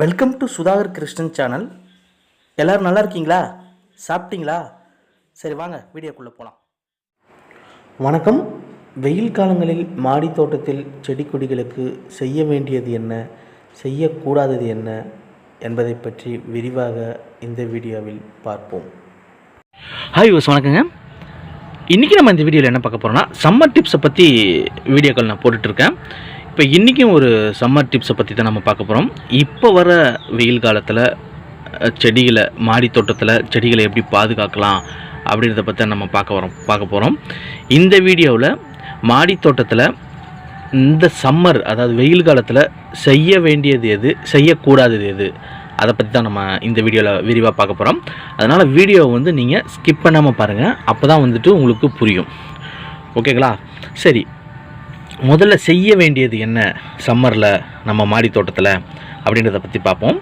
Welcome to Sudhakar Krishnan channel எல்லோரும் நல்லா இருக்கீங்களா? சாப்பிட்டீங்களா? சரி வாங்க வீடியோக்குள்ளே போகலாம் வணக்கம். வெயில் காலங்களில் மாடி தோட்டத்தில் செடி கொடிகளுக்கு செய்ய வேண்டியது என்ன? செய்யக்கூடாதது என்ன? என்பதை பற்றி விரிவாக இந்த வீடியோவில் பார்ப்போம். ஹாய் யூஸ் வணக்கங்க. இன்றைக்கி நம்ம இந்த வீடியோவில் என்ன பார்க்க போகிறோம்னா சம்மர் டிப்ஸை பற்றி வீடியோக்கள் நான் போட்டுட்ருக்கேன் இப்போ இன்றைக்கும் ஒரு சம்மர் டிப்ஸை பற்றி தான் நம்ம பார்க்க போகிறோம் இப்போ வர வெயில் காலத்தில் செடிகளை மாடி தோட்டத்தில் செடிகளை எப்படி பாதுகாக்கலாம் அப்படின்றத பற்றி நம்ம பார்க்க வரோம் பார்க்க போகிறோம் இந்த வீடியோவில் மாடி தோட்டத்தில் இந்த சம்மர் அதாவது வெயில் காலத்தில் செய்ய வேண்டியது எது செய்யக்கூடாதது எது அதை பற்றி தான் நம்ம இந்த வீடியோவில் விரிவாக பார்க்க போகிறோம் அதனால் வீடியோவை வந்து நீங்கள் ஸ்கிப் பண்ணாமல் பாருங்கள் அப்போ தான் வந்துட்டு உங்களுக்கு புரியும். ஓகேங்களா? சரி முதல்ல செய்ய வேண்டியது என்ன சம்மரில் நம்ம மாடி தோட்டத்தில் அப்படின்றத பற்றி பார்ப்போம்.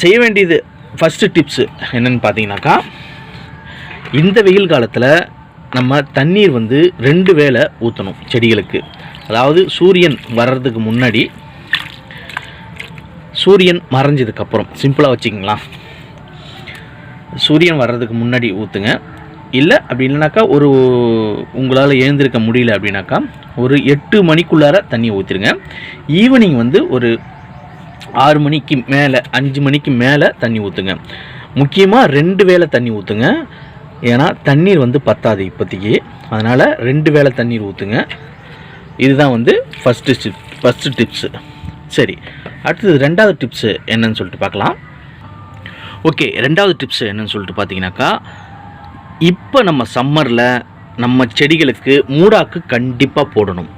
செய்ய வேண்டியது ஃபஸ்ட்டு டிப்ஸு என்னென்னு பார்த்தீங்கன்னாக்கா இந்த வெயில் காலத்தில் நம்ம தண்ணீர் வந்து ரெண்டு வேளை ஊற்றணும் செடிகளுக்கு. அதாவது சூரியன் வர்றதுக்கு முன்னாடி சூரியன் மறைஞ்சதுக்கப்புறம் சிம்பிளாக வச்சுக்கிங்களா சூரியன் வர்றதுக்கு முன்னாடி ஊற்றுங்க இல்லை அப்படி இல்லைனாக்கா ஒரு உங்களால் எழுந்திருக்க முடியல அப்படின்னாக்கா ஒரு எட்டு மணிக்குள்ளார தண்ணி ஊற்றிருங்க ஈவினிங் வந்து ஒரு ஆறு மணிக்கு மேலே அஞ்சு மணிக்கு மேலே தண்ணி ஊற்றுங்க முக்கியமாக ரெண்டு வேளை தண்ணி ஊற்றுங்க ஏன்னா தண்ணீர் வந்து பத்தாது இப்போதைக்கு. அதனால் ரெண்டு வேளை தண்ணீர் ஊற்றுங்க இதுதான் வந்து ஃபஸ்ட்டு டிப் ஃபஸ்ட்டு டிப்ஸு சரி அடுத்தது ரெண்டாவது டிப்ஸு என்னன்னு சொல்லிட்டு பார்க்கலாம். ஓகே ரெண்டாவது டிப்ஸு என்னன்னு சொல்லிட்டு பார்த்தீங்கன்னாக்கா இப்போ நம்ம சம்மரில் நம்ம செடிகளுக்கு மூடாக்கு கண்டிப்பாக போடணும்.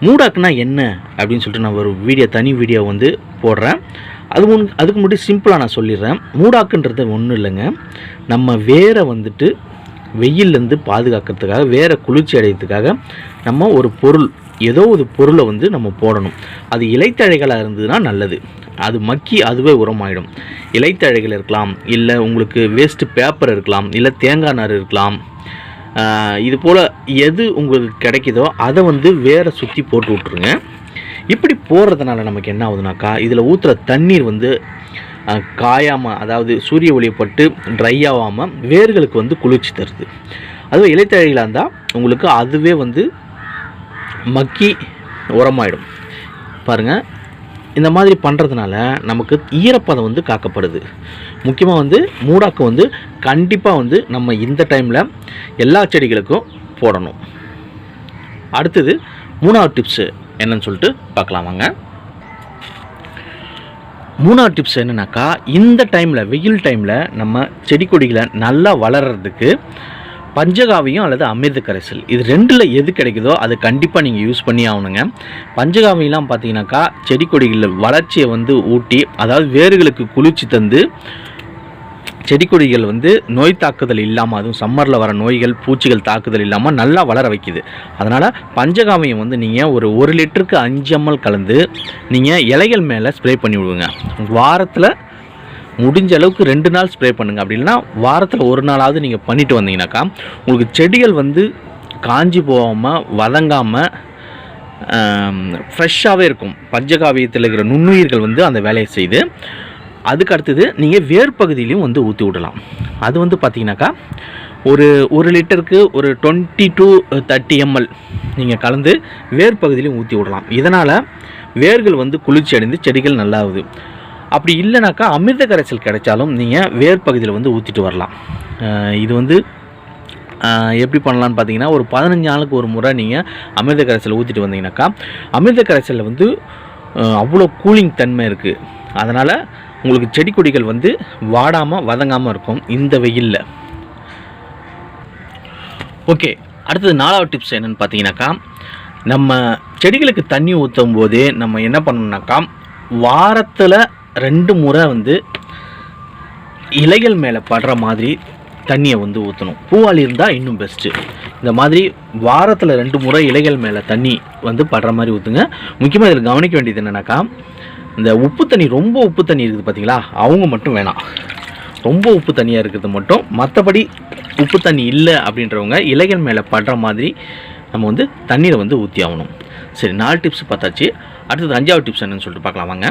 மூடாக்குனா என்ன? அப்படின்னு சொல்லிட்டு நான் ஒரு வீடியோ தனி வீடியோ வந்து போடுறேன். அது முன் அதுக்கு முன்னாடி சிம்பிளாக நான் சொல்லிடுறேன். மூடாக்குன்றது ஒன்றும் இல்லைங்க. நம்ம வேரை வந்துட்டு வெயில்லேருந்து பாதுகாக்கிறதுக்காக வேற குளிர்ச்சி அடையிறதுக்காக நம்ம ஒரு பொருள் ஏதோ ஒரு பொருளை வந்து நம்ம போடணும். அது இலைத்தழைகளாக இருந்ததுன்னா நல்லது. அது மக்கி அதுவே உரமாயிடும். இலைத்தழைகள் இருக்கலாம் இல்லை உங்களுக்கு வேஸ்ட்டு பேப்பர் இருக்கலாம் இல்லை தேங்காய் நார் இருக்கலாம். இது போல் எது உங்களுக்கு கிடைக்குதோ அதை வந்து வேற சுற்றி போட்டு விட்ருங்க இப்படி போடுறதுனால நமக்கு என்ன ஆகுதுனாக்கா இதில் ஊற்றுற தண்ணீர் வந்து காயாமல் அதாவது சூரிய ஒளியப்பட்டு ட்ரை ஆகாமல் வேர்களுக்கு வந்து குளிர்ச்சி தருது. அதுவும் இலைத்தழைகளாக இருந்தால் உங்களுக்கு அதுவே வந்து மக்கி உரமாயிடும். பாருங்கள் இந்த மாதிரி பண்ணுறதுனால நமக்கு ஈரப்பதம் வந்து காக்கப்படுது. முக்கியமாக வந்து மூடாக்கு வந்து கண்டிப்பாக வந்து நம்ம இந்த டைமில் எல்லா செடிகளுக்கும் போடணும். அடுத்தது மூணாவது டிப்ஸு என்னன்னு சொல்லிட்டு பார்க்கலாம் வாங்க. மூணாவது டிப்ஸ் என்னென்னாக்கா இந்த டைமில் வெயில் டைமில் நம்ம செடி கொடிகளை நல்லா வளர்கிறதுக்கு பஞ்சகாவியம் அல்லது அமிர்த கரைசல். இது ரெண்டில் எது கிடைக்குதோ அது கண்டிப்பாக நீங்கள் யூஸ் பண்ணி ஆகணுங்க. பஞ்சகாவியெலாம் பார்த்தீங்கன்னாக்கா செடி கொடிகளில் வளர்ச்சியை வந்து ஊட்டி அதாவது வேர்களுக்கு குளிர்ச்சி தந்து செடி கொடிகள் வந்து நோய் தாக்குதல் இல்லாமல் அதுவும் சம்மரில் வர நோய்கள் பூச்சிகள் தாக்குதல் இல்லாமல் நல்லா வளர வைக்குது. அதனால் பஞ்சகாவியம் வந்து நீங்கள் ஒரு ஒரு லிட்டருக்கு அஞ்சு எம்எல் கலந்து நீங்கள் இலைகள் மேலே ஸ்ப்ரே பண்ணி விடுங்க. வாரத்தில் முடிஞ்ச அளவுக்கு ரெண்டு நாள் ஸ்ப்ரே பண்ணுங்கள் அப்படின்னா வாரத்தில் ஒரு நாளாவது நீங்கள் பண்ணிட்டு வந்தீங்கன்னாக்கா உங்களுக்கு செடிகள் வந்து காஞ்சி போகாமல் வதங்காமல் ஃப்ரெஷ்ஷாகவே இருக்கும். பஞ்சகாவியத்தில் இருக்கிற நுண்ணுயிர்கள் வந்து அந்த வேலையை செய்து அதுக்கு அடுத்தது நீங்கள் வேர் பகுதியிலையும் வந்து ஊற்றி விடலாம். அது வந்து பார்த்தீங்கன்னாக்கா ஒரு ஒரு லிட்டருக்கு ஒரு டுவெண்ட்டி டு தேர்ட்டி எம்எல் நீங்கள் கலந்து வேர் பகுதியிலையும் ஊற்றி விடலாம். இதனால் வேர்கள் வந்து குளிர்ச்சி அடைந்து செடிகள் நல்லாகுது. அப்படி இல்லைனாக்கா அமிர்த கரைசல் கிடைச்சாலும் நீங்கள் வேர் பகுதியில் வந்து ஊற்றிட்டு வரலாம். இது வந்து எப்படி பண்ணலான்னு பார்த்தீங்கன்னா ஒரு பதினஞ்சு நாளுக்கு ஒரு முறை நீங்கள் அமிர்த கரைசல் ஊற்றிட்டு வந்தீங்கன்னாக்கா அமிர்த கரைசலில் வந்து அவ்வளோ கூலிங் தன்மை இருக்குது அதனால் உங்களுக்கு செடி கொடிகள் வந்து வாடாமல் வதங்காமல் இருக்கும் இந்த வெயிலில். ஓகே அடுத்தது நாலாவது டிப்ஸ் என்னென்னு பார்த்தீங்கன்னாக்கா நம்ம செடிகளுக்கு தண்ணி ஊற்றும் போதே நம்ம என்ன பண்ணணும்னாக்கா வாரத்தில் ரெண்டு முறை வந்து இலைகள் மேலே படுற மாதிரி தண்ணியை வந்து ஊற்றணும் பூவாளி இருந்தால் இன்னும் பெஸ்ட்டு இந்த மாதிரி வாரத்தில் ரெண்டு முறை இலைகள் மேலே தண்ணி வந்து படுற மாதிரி ஊற்றுங்க முக்கியமாக இதில் கவனிக்க வேண்டியது என்னென்னாக்கா இந்த உப்பு தண்ணி ரொம்ப உப்பு தண்ணி இருக்குது பார்த்தீங்களா அவங்க மட்டும் வேணாம். ரொம்ப உப்பு தண்ணியாக இருக்கிறது மட்டும். மற்றபடி உப்பு தண்ணி இல்லை அப்படின்றவங்க இலைகள் மேலே படுற மாதிரி நம்ம வந்து தண்ணீரை வந்து ஊற்றி ஆகணும். சரி நாலு டிப்ஸ் பார்த்தாச்சு. அடுத்தது அஞ்சாவது டிப்ஸ் என்னன்னு சொல்லிட்டு பார்க்கலாம். வாங்க.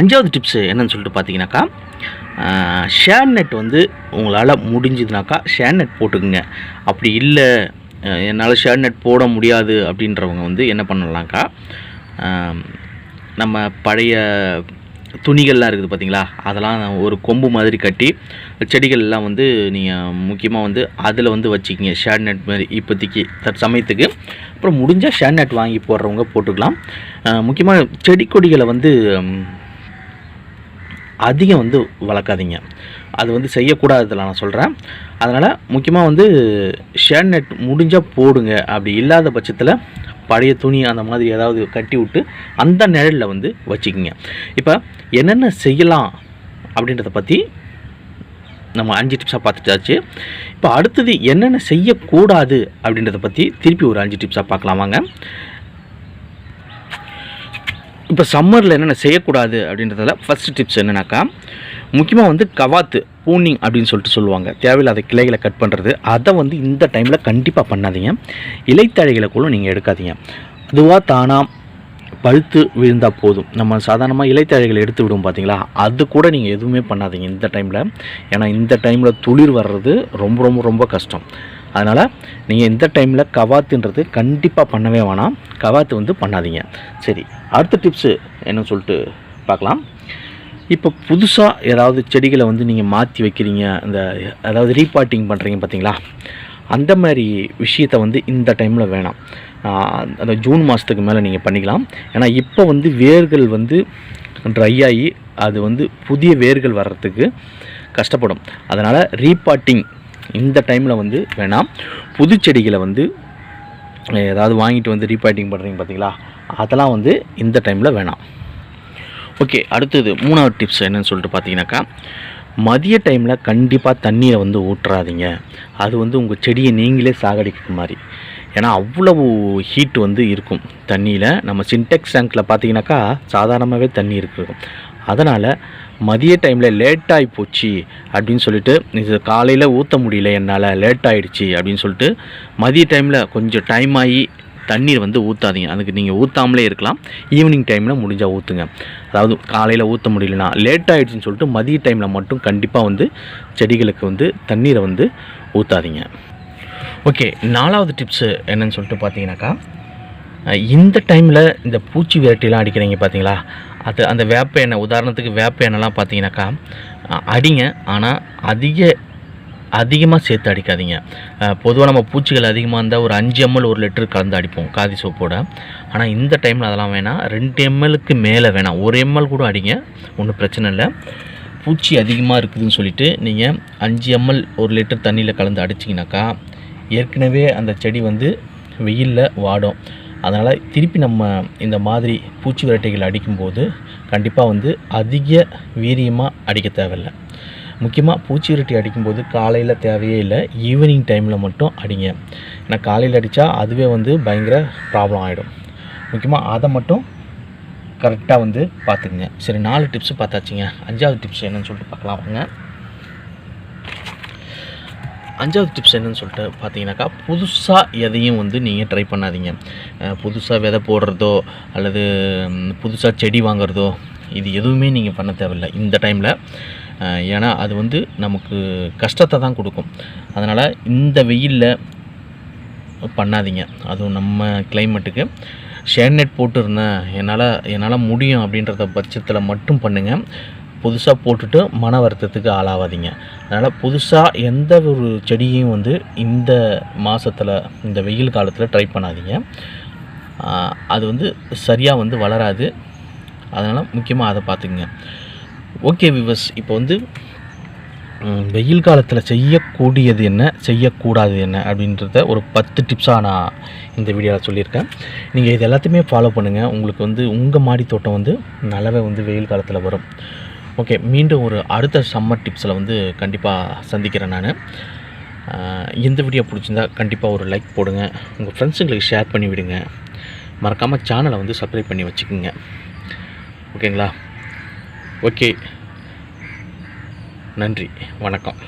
அஞ்சாவது டிப்ஸு என்னன்னு சொல்லிட்டு பார்த்தீங்கன்னாக்கா ஷேர் நெட் வந்து உங்களால் முடிஞ்சதுனாக்கா ஷேர் நெட் போட்டுக்குங்க. அப்படி இல்லை என்னால் ஷேர் நெட் போட முடியாது அப்படின்றவங்க வந்து என்ன பண்ணலாம்க்கா நம்ம பழைய துணிகள்லாம் இருக்குது பார்த்தீங்களா அதெல்லாம் ஒரு கொம்பு மாதிரி கட்டி செடிகள்லாம் வந்து நீங்கள் முக்கியமாக வந்து அதில் வந்து வச்சுக்கிங்க ஷேர் நெட் மாதிரி இப்போதைக்கு தற்சமயத்துக்கு அப்புறம் முடிஞ்சால் ஷேர் நெட் வாங்கி போடுறவங்க போட்டுக்கலாம். முக்கியமாக செடி கொடிகளை வந்து அதிகம் வந்து வளர்க்காதீங்க. அது வந்து செய்யக்கூடாததில் நான் சொல்கிறேன் அதனால் முக்கியமாக வந்து ஷேர் நெட் முடிஞ்சால் போடுங்க. அப்படி இல்லாத பட்சத்தில் பழைய துணி அந்த மாதிரி ஏதாவது கட்டி விட்டு அந்த நிழலில் வந்து வச்சுக்கிங்க. இப்போ என்னென்ன செய்யலாம் அப்படின்றத பற்றி நம்ம அஞ்சு டிப்ஸாக பார்த்துட்டாச்சு. இப்போ அடுத்தது என்னென்ன செய்யக்கூடாது அப்படின்றத பற்றி திருப்பி ஒரு அஞ்சு டிப்ஸாக பார்க்கலாம் வாங்க. இப்போ சம்மரில் என்னென்ன செய்யக்கூடாது அப்படின்றதில் ஃபஸ்ட் டிப்ஸ் என்னென்னாக்கா முக்கியமாக வந்து கவாத்து பூனிங் அப்படின்னு சொல்லிட்டு சொல்லுவாங்க. தேவையில்லாத கிளைகளை கட் பண்ணுறது அதை வந்து இந்த டைமில் கண்டிப்பாக பண்ணாதீங்க. இலைத்தழைகளை கூட நீங்கள் எடுக்காதீங்க. அதுவாக தானாக பழுத்து விழுந்தால் போதும். நம்ம சாதாரணமாக இலைத்தழைகளை எடுத்து விடும் பார்த்தீங்களா அது கூட நீங்கள் எதுவுமே பண்ணாதீங்க இந்த டைமில் ஏன்னா இந்த டைமில் துளிர் வர்றது ரொம்ப ரொம்ப ரொம்ப கஷ்டம். அதனால் நீங்கள் இந்த டைமில் கவாத்துன்றது கண்டிப்பாக பண்ணவே வேணாம். கவாத்து வந்து பண்ணாதீங்க. சரி அடுத்த டிப்ஸு என்னன்னு சொல்லிட்டு பார்க்கலாம். இப்போ புதுசாக ஏதாவது செடிகளை வந்து நீங்கள் மாற்றி வைக்கிறீங்க அந்த அதாவது ரீபாட்டிங் பண்ணுறீங்க பார்த்தீங்களா? அந்த மாதிரி விஷயத்தை வந்து இந்த டைமில் வேணாம். அந்த ஜூன் மாதத்துக்கு மேலே நீங்கள் பண்ணிக்கலாம். ஏன்னா இப்போ வந்து வேர்கள் வந்து ட்ரை ஆகி அது வந்து புதிய வேர்கள் வர்றதுக்கு கஷ்டப்படும். அதனால் ரீபாட்டிங் இந்த டைமில் வந்து வேணாம் புது செடிகளை வந்து ஏதாவது வாங்கிட்டு வந்து ரீபாட்டிங் பண்ணுறீங்க பார்த்தீங்களா அதெல்லாம் வந்து இந்த டைமில் வேணாம். ஓகே அடுத்தது மூணாவது டிப்ஸ் என்னென்னு சொல்லிட்டு பார்த்தீங்கன்னாக்கா மதிய டைமில் கண்டிப்பாக தண்ணியை வந்து ஊற்றுறாதீங்க அது வந்து உங்கள் செடியை நீங்களே சாகடிக்கிற மாதிரி. ஏன்னா அவ்வளவு ஹீட் வந்து இருக்கும் தண்ணியில். நம்ம சின்டெக்ஸ் டேங்க்கில் பார்த்தீங்கன்னாக்கா சாதாரணமாகவே தண்ணி இருக்கும் அதனால் மதிய டைமில் லேட் ஆகி போச்சு அப்படின்னு சொல்லிட்டு இது காலையில் ஊற்ற முடியல என்னால் லேட் ஆகிடுச்சி அப்படின்னு சொல்லிட்டு மதிய டைமில் கொஞ்சம் டைம் ஆகி தண்ணீர் வந்து ஊற்றாதீங்க அதுக்கு நீங்கள் ஊற்றாமலே இருக்கலாம். ஈவினிங் டைமில் முடிஞ்சால் ஊற்றுங்க அதாவது காலையில் ஊற்ற முடியலனா லேட் ஆகிடுச்சின்னு சொல்லிட்டு மதிய டைமில் மட்டும் கண்டிப்பாக வந்து செடிகளுக்கு வந்து தண்ணீரை வந்து ஊற்றாதீங்க ஓகே நாலாவது டிப்ஸு என்னன்னு சொல்லிட்டு பார்த்தீங்கன்னாக்கா இந்த டைமில் இந்த பூச்சி விரட்டிலாம் அடிக்கிறீங்க பார்த்தீங்களா அது அந்த வேப்ப எண்ணெய் உதாரணத்துக்கு வேப்ப எண்ணெய்லாம் பார்த்தீங்கன்னாக்கா அடிங்க. ஆனால் அதிக அதிகமாக சேர்த்து அடிக்காதீங்க. பொதுவாக நம்ம பூச்சிகள் அதிகமாக இருந்தால் ஒரு அஞ்சு எம்எல் ஒரு லிட்டர் கலந்து அடிப்போம் காதி சோப்போட. ஆனால் இந்த டைமில் அதெல்லாம் வேணாம். ரெண்டு எம்எல்க்கு மேலே வேணாம். ஒரு எம்எல் கூட அடிங்க. ஒன்றும் பிரச்சனை இல்லை. பூச்சி அதிகமாக இருக்குதுன்னு சொல்லிட்டு நீங்கள் அஞ்சு எம்எல் ஒரு லிட்டர் தண்ணியில் கலந்து அடிச்சிங்கனாக்கா ஏற்கனவே அந்த செடி வந்து வெயிலில் வாடும். அதனால் திருப்பி நம்ம இந்த மாதிரி பூச்சி விரட்டைகள் அடிக்கும்போது கண்டிப்பாக வந்து அதிக வீரியமாக அடிக்க தேவையில்லை. முக்கியமாக பூச்சி விரட்டி அடிக்கும்போது காலையில் தேவையே இல்லை ஈவினிங் டைமில் மட்டும் அடிங்க. ஏன்னா காலையில் அடித்தா அதுவே வந்து பயங்கர ப்ராப்ளம் ஆகிடும் முக்கியமாக அதை மட்டும் கரெக்டாக வந்து பார்த்துக்குங்க. சரி நாலு டிப்ஸு பார்த்தாச்சுங்க. அஞ்சாவது டிப்ஸ் என்னன்னு சொல்லிட்டு பார்க்கலாம் வாங்க. அஞ்சாவது டிப்ஸ் என்னன்னு சொல்லிட்டு பார்த்தீங்கன்னாக்கா புதுசாக எதையும் வந்து நீங்கள் ட்ரை பண்ணாதீங்க. புதுசாக விதை போடுறதோ அல்லது புதுசாக செடி வாங்குறதோ இது எதுவுமே நீங்கள் பண்ண தேவையில்லை இந்த டைமில் ஏன்னா அது வந்து நமக்கு கஷ்டத்தை தான் கொடுக்கும். அதனால் இந்த வெயிலில் பண்ணாதீங்க. அதுவும் நம்ம கிளைமேட்டுக்கு ஷேர்நெட் போட்டுருந்தேன். என்னால் என்னால் முடியும் அப்படின்றத பட்சத்தில் மட்டும் பண்ணுங்கள் புதுசாக போட்டுட்டு மன வருத்தத்துக்கு ஆளாகாதீங்க அதனால் புதுசாக எந்த ஒரு செடியையும் வந்து இந்த மாதத்தில் இந்த வெயில் காலத்தில் ட்ரை பண்ணாதீங்க. அது வந்து சரியாக வந்து வளராது. அதனால் முக்கியமாக அதை பார்த்துக்குங்க. ஓகே விவஸ் இப்போ வந்து வெயில் காலத்தில் செய்யக்கூடியது என்ன செய்யக்கூடாது என்ன அப்படின்றத ஒரு பத்து டிப்ஸாக நான் இந்த வீடியோவில் சொல்லியிருக்கேன். நீங்கள் இது எல்லாத்தையுமே ஃபாலோ பண்ணுங்கள் உங்களுக்கு வந்து உங்கள் மாடி தோட்டம் வந்து நல்லாவே வந்து வெயில் காலத்தில் வரும். ஓகே மீண்டும் ஒரு அடுத்த சம்மர் டிப்ஸில் வந்து கண்டிப்பாக சந்திக்கிறேன் நான். எந்த வீடியோ பிடிச்சிருந்தா கண்டிப்பாக ஒரு லைக் போடுங்க. உங்கள் ஃப்ரெண்ட்ஸுங்களுக்கு ஷேர் பண்ணி விடுங்க. மறக்காமல் சேனலை வந்து சப்ஸ்கிரைப் பண்ணி வச்சுக்கோங்க. ஓகேங்களா ஓகே நன்றி. வணக்கம்.